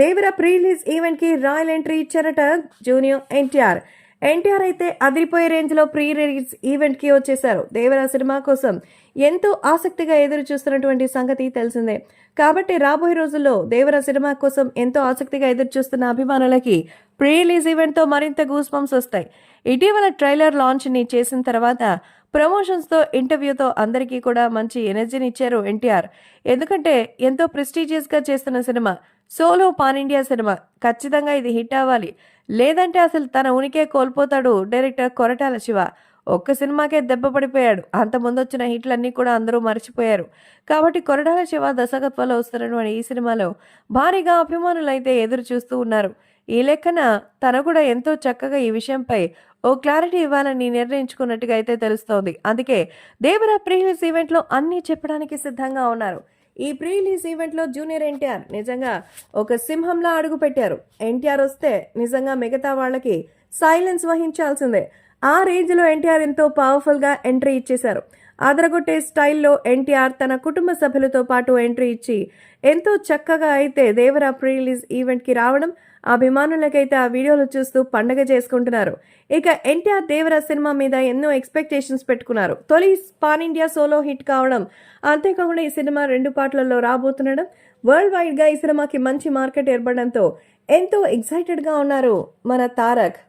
దేవర pre release ఈవెంట్కి royal entry ఇచ్చారట junior NTR. NTR అయితే అదిరిపోయే రేంజ్లో ప్రీ రిలీజ్ ఈవెంట్కి వచ్చేశారు. దేవరా సినిమా కోసం ఎంతో ఆసక్తిగా ఎదురు చూస్తున్నటువంటి సంగతి తెలిసిందే. కాబట్టి రాబోయే రోజుల్లో దేవర సినిమా కోసం ఎంతో ఆసక్తిగా ఎదురు చూస్తున్న అభిమానులకి ప్రీ రిలీజ్ ఈవెంట్తో మరింత గూస్ పంప్స్ వస్తాయి. ఇటీవల ట్రైలర్ లాంచ్ని చేసిన తర్వాత ప్రమోషన్స్తో ఇంటర్వ్యూతో అందరికీ కూడా మంచి ఎనర్జీని ఇచ్చారు ఎన్టీఆర్. ఎందుకంటే ఎంతో ప్రెస్టీజియస్గా చేస్తున్న cinema solo pan India cinema. ఖచ్చితంగా ఇది హిట్ అవ్వాలి. లేదంటే అసలు తన ఉనికే కోల్పోతాడు డైరెక్టర్ కొరటాల శివ. ఒక్క సినిమాకే దెబ్బ పడిపోయాడు. అంత ముందు వచ్చిన హిట్లన్నీ కూడా అందరూ మర్చిపోయారు. కాబట్టి కొరటాల శివ దర్శకత్వంలో వస్తున్నటువంటి ఈ సినిమాలో. భారీగా అభిమానులైతే ఎదురు చూస్తూ ఉన్నారు. ఈ లెక్కన తన కూడా ఎంతో చక్కగా ఈ విషయంపై ఓ క్లారిటీ ఇవ్వాలని నిర్ణయించుకున్నట్టుగా అయితే తెలుస్తోంది. అందుకే దేవరా ప్రీవియస్ ఈవెంట్లో అన్నీ చెప్పడానికి సిద్ధంగా ఉన్నారు. ఈ ప్రీ రిలీజ్ ఈవెంట్లో జూనియర్ ఎన్టీఆర్ నిజంగా ఒక సింహంలా అడుగు పెట్టారు ఎన్టీఆర్ వస్తే నిజంగా మిగతా వాళ్ళకి సైలెన్స్ వహించాల్సిందే. ఆ రేంజ్లో ఎన్టీఆర్ ఎంతో పవర్ఫుల్గా ఎంట్రీ ఇచ్చేశారు. అదరగొట్టే స్టైల్లో ఎన్టీఆర్ తన కుటుంబ సభ్యులతో పాటు ఎంట్రీ ఇచ్చి ఎంతో చక్కగా అయితే దేవరా ప్రీ రిలీజ్ ఈవెంట్కి రావడం అభిమానులకైతే ఆ వీడియోలు చూస్తూ పండగ చేసుకుంటున్నారు. ఇక ఎన్టీఆర్ దేవరా సినిమా మీద ఎన్నో ఎక్స్పెక్టేషన్స్ పెట్టుకున్నారు. తొలి పాన్ ఇండియా సోలో హిట్ కావడం అంతేకాకుండా ఈ సినిమా రెండు పాటలలో రాబోతుండడం వరల్డ్ వైడ్గా ఈ సినిమాకి మంచి మార్కెట్ ఏర్పడడంతో ఎంతో ఎగ్జైటెడ్గా ఉన్నారు మన తారక్.